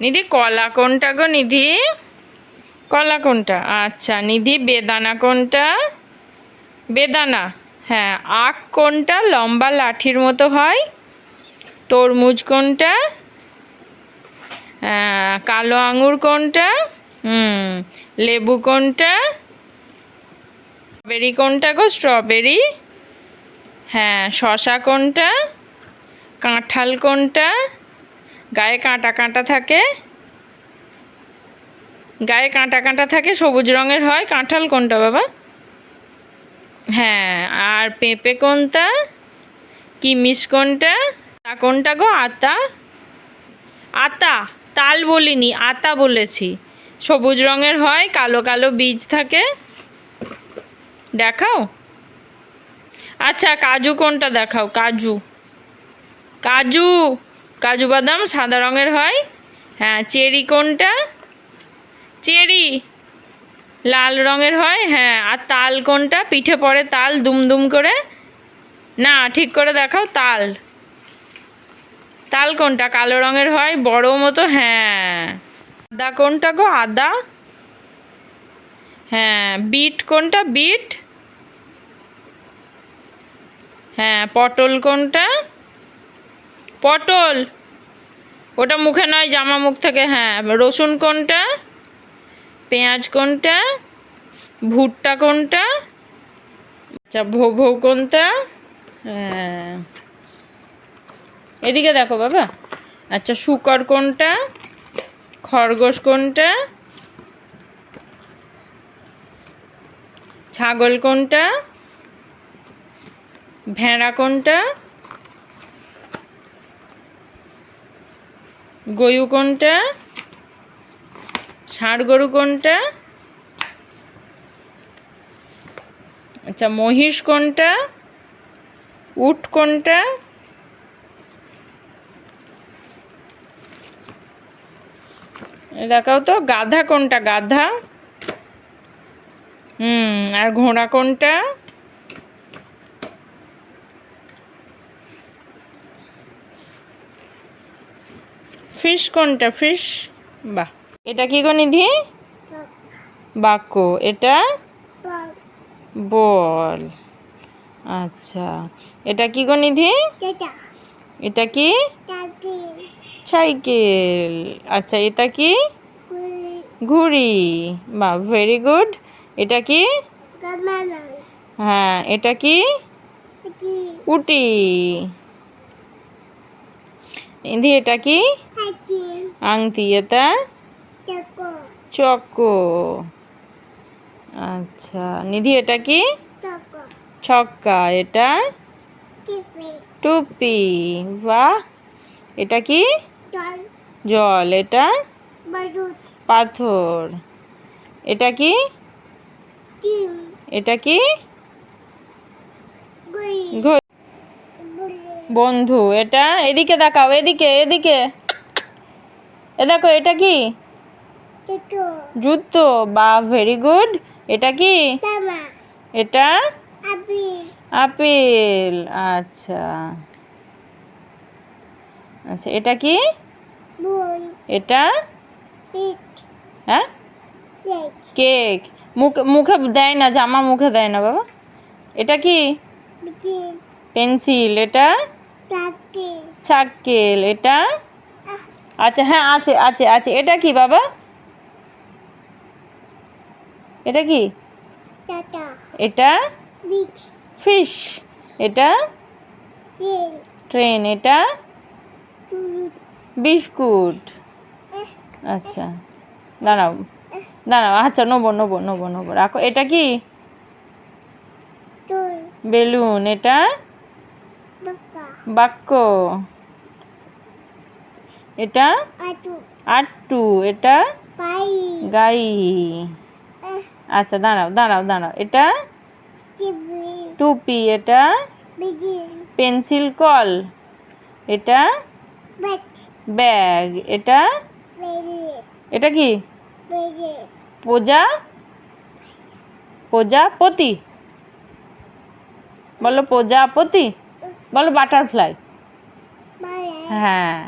নিধি, কলা কোনটা গো নিধি? কলা কোনটা? আচ্ছা নিধি, বেদানা কোনটা? বেদানা। হ্যাঁ আখ কোনটা? লম্বা লাঠির মতো হয়। তরমুজ কোনটা? কালো আঙুর কোনটা? হুম, লেবু কোনটা? স্ট্রবেরি কোনটা গো? স্ট্রবেরি। হ্যাঁ শশা কোনটা? কাঁঠাল কোনটা? গায়ে কাঁটা কাঁটা থাকে। গায়ে কাঁটা কাঁটা থাকে, সবুজ রঙের হয়। কাঁঠাল কোনটা বাবা? হ্যাঁ আর পেঁপে কোনটা? কিমিস কোনটা? তা কোনটা গো? আতা। আতা, তাল বলিনি, আতা বলেছি। সবুজ রঙের হয়, কালো কালো বীজ থাকে। দেখাও। আচ্ছা কাজু কোনটা দেখাও? কাজু। কাজু। কাজু বাদাম সাদা রঙের হয়। হ্যাঁ চেরি কোনটা? চেরি। লাল রঙের হয় হ্যাঁ। আর তাল কোনটা? পিঠে পড়ে তাল দুমদুম করে। না, ঠিক করে দেখাও, তাল। তাল কোনটা? কালো রঙের হয়, বড় মতো হ্যাঁ। আদা কোনটা গো? আদা। হ্যাঁ বিট কোনটা? বিট। হ্যাঁ পটল কোনটা? পটল। ওটা মুখে নয়, জামা মুখ থেকে হ্যাঁ। রসুন কোনটা? পেঁয়াজ কোনটা? ভুট্টা কোনটা? আচ্ছা ভৌ ভৌ কোনটা? হ্যাঁ। এদিকে দেখো বাবা। আচ্ছা শুকর কোনটা? খরগোশ কোনটা? ছাগল কোনটা? ভেড়া কোনটা? গরু কোনটা? ষাঁড় গরু কোনটা? আচ্ছা মহিষ কোনটা? উট কোনটা? দেখাও তো, গাধা কোনটা? গাধা। হুম, আর ঘোড়া কোনটা? ফিশ কোনটা? ফিশ? বাহ। এটা কি গো নিধি? বাক্য। এটা? বল। আচ্ছা। এটা কি গো নিধি? এটা কি? সাইকেল আচ্ছা এটা কি? ঘুড়ি। বা ভেরি গুড এটা কি? হ্যাঁ এটা কি? উটি। নিধি এটা কি? আংটি এটা চকো আচ্ছা নিধি এটা কি ছক্কা এটা টুপি বাহ এটা কি জল এটা পাথর এটা কি এটা কি বন্ধু এটা এদিকে দেখাও এদিকে এদিকে এ দেখো এটা কি? জুতো। বা ভেরি গুড এটা কি? এটা? আপেল। আচ্ছা। আচ্ছা এটা কি? এটা? হ্যাঁ? কেক। মুখে মুখে দেয় না জামা মুখে দেয় না বাবা। এটা কি? পেন্সিল। এটা? ছাক্কেল এটা? আচ্ছা হ্যাঁ আছে আছে আছে। এটা কি বাবা? এটা কি? এটা। ফিশ এটা? ট্রেন এটা? বিস্কুট আচ্ছা। দাঁড়াও। দাঁড়াও আচ্ছা নেব নেব নেব নেব। রাখো। এটা কি? বেলুন। এটা? বাক্য। এটা আট্টু এটা গাই। আচ্ছা দাঁড়াও দাঁড়াও দাঁড়াও এটা টুপি এটা পেন্সিল কল এটা ব্যাগ। এটা এটা কি? প্রজা প্রজাপতি? বলো প্রজাপতি? বলো বাটারফ্লাই? হ্যাঁ।